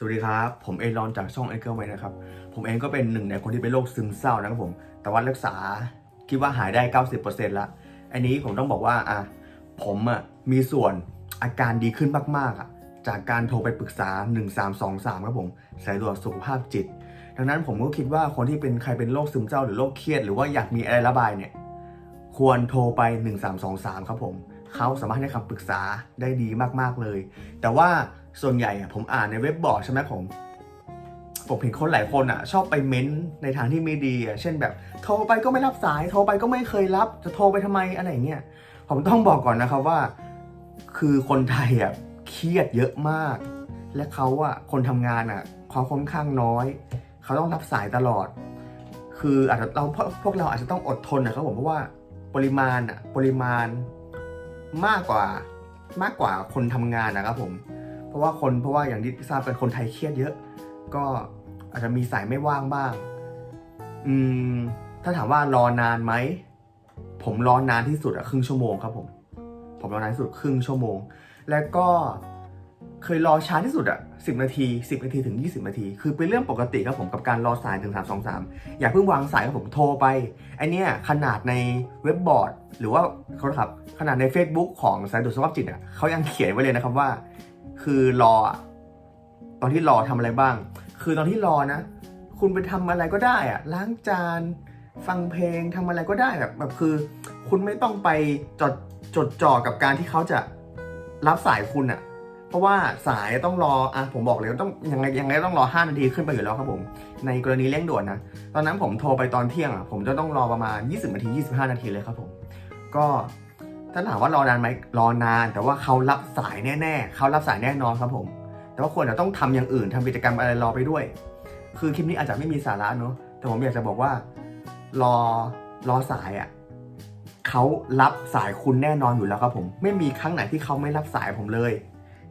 สวัสดีครับ ผมเอรอนจากช่องเอเกิลไว้นะครับ ผมเองก็เป็นหนึ่งในคนที่เป็นโรคซึมเศร้านะครับผม แต่ว่ารักษาคิดว่าหายได้ 90%ละอันนี้ผมต้องบอกว่าอะผมอะมีส่วนอาการดีขึ้นมากๆอะจากการโทรไปปรึกษา 1323 ครับผมสายด่วนสุขภาพจิต ดังนั้นผมก็คิดว่าคนที่เป็นใครเป็นโรคซึมเศร้าหรือโรคเครียด หรือว่าอยากมีอะไรระบายเนี่ย ควรโทรไป 1323 ครับผม เขาสามารถให้คำปรึกษาได้ดีมากๆเลย แต่ว่าส่วนใหญ่ผมอ่านในเว็บบอร์ดใช่ไหมผมผมเห็นคนหลายคนอะ ชอบไปเม้นต์ในทางที่ไม่ดีอะเช่นแบบโทรไปก็ไม่รับสาย โทรไปก็ไม่เคยรับ จะโทรไปทำไมอะไรเงี้ยผมต้องบอกก่อนนะครับว่า คือคนไทยอะเครียดเยอะมาก และเขาอะคนทำงานอะเขาค่อนข้างน้อย เขาต้องรับสายตลอด คืออาจจะเราพวกพวกเราอาจจะต้องอดทนนะครับผมเพราะว่าปริมาณอะปริมาณ มากกว่ามากกว่าคนทำงานนะครับผม เพราะว่าคนเพราะว่าอย่างที่ทราบเป็นคนไทยเครียดเยอะ ก็อาจจะมีสายไม่ว่างบ้าง อืม ถ้าถามว่ารอนานไหม ผมรอนานที่สุดอะครึ่งชั่วโมงครับผม ผมรอนานที่สุดครึ่งชั่วโมง แล้วก็ เคยรอช้าที่สุดอะ10 นาที 10 นาทีถึง 20 นาที คือเป็นเรื่องปกติครับผมกับการรอสายถึง3 2 3 อย่าเพิ่งวางสายครับผมโทรไปไอเนี้ยขนาดในเว็บบอร์ด หรือว่าเขาครับขนาดใน Facebook ของสายด่วนสุขภาพจิตอะเขายังเขียนไว้เลยนะครับว่า คือรอ ตอนที่รอทำอะไรบ้าง คือตอนที่รอนะ คุณไปทำอะไรก็ได้อะล้างจาน ฟังเพลงทำอะไรก็ได้แบบแบบคือ คุณไม่ต้องไปจดจดจ่อกับการที่เขาจะรับสายคุณอะ เพราะว่าสายต้องรออะผมบอกเลยว่าต้องยังไงยังไงต้องรอ 5 นาทีขึ้นไปอยู่แล้วครับผม ในกรณีเร่งด่วนนะ ตอนนั้นผมโทรไปตอนเที่ยงอะผมจะต้องรอประมาณ 20 นาที 25 นาทีเลยครับผม ก็ถ้าถามว่ารอนานไหมรอนาน แต่ว่าเขารับสายแน่ๆเขารับสายแน่นอนครับผม แต่ว่าควรจะต้องทำอย่างอื่นทำกิจกรรมอะไรรอไปด้วย คือคลิปนี้อาจจะไม่มีสาระเนอะแต่ผมอยากจะบอกว่ารอรอสายอะเขารับสายคุณแน่นอนอยู่แล้วครับผม ไม่มีครั้งไหนที่เขาไม่รับสายผมเลย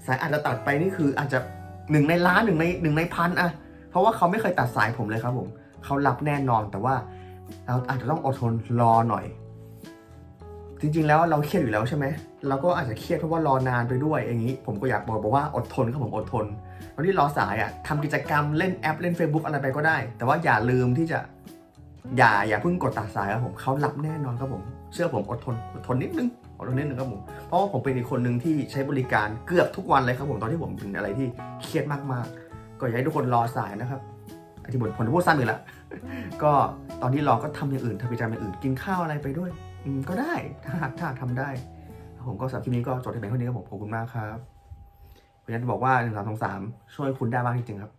สายอาจจะตัดไปนี่คืออาจจะหนึ่งในล้านหนึ่งในหนึ่งในพันอะเพราะว่าเขาไม่เคยตัดสายผมเลยครับผมเขารับแน่นอนแต่ว่าเราอาจจะต้องอดทนรอหน่อย จริงๆแล้วเราเครียดอยู่แล้วใช่ไหมเราก็อาจจะเครียดเพราะว่ารอนานไปด้วยอย่างนี้ ผมก็อยากบอกบอกว่าอดทนครับผมอดทนตอนที่รอสายอะทำกิจกรรมเล่นแอปเล่น Facebook อะไรไปก็ได้ แต่ว่าอย่าลืมที่จะ อย่าอย่าเพิ่งกดตัดสายครับผมเขารับแน่นอนครับผมเชื่อผมอดทนอดทนนิดนึงอดทนนิดนึงครับผมเพราะว่าผมเป็นอีกคนหนึ่งที่ใช้บริการเกือบทุกวันเลยครับผมตอนที่ผมเป็นอะไรที่เครียดมากๆ ก็อยากให้ทุกคนรอสายนะครับอธิบทผมจะพูดสั้นไปละก็ตอนที่รอก็ทำอย่างอื่นทำกิจกรรมอย่างอื่นกินข้าวอะไรไปด้วยก็ได้ถ้าถ้าหากทำได้ ผมก็สำหรับคลิปนี้ก็จบที่เพียงเท่านี้ครับผมขอบคุณมากครับเพราะฉะนั้นจะบอกว่าหนึ่งสามสองสามช่วยคุณได้มากจริงๆครับ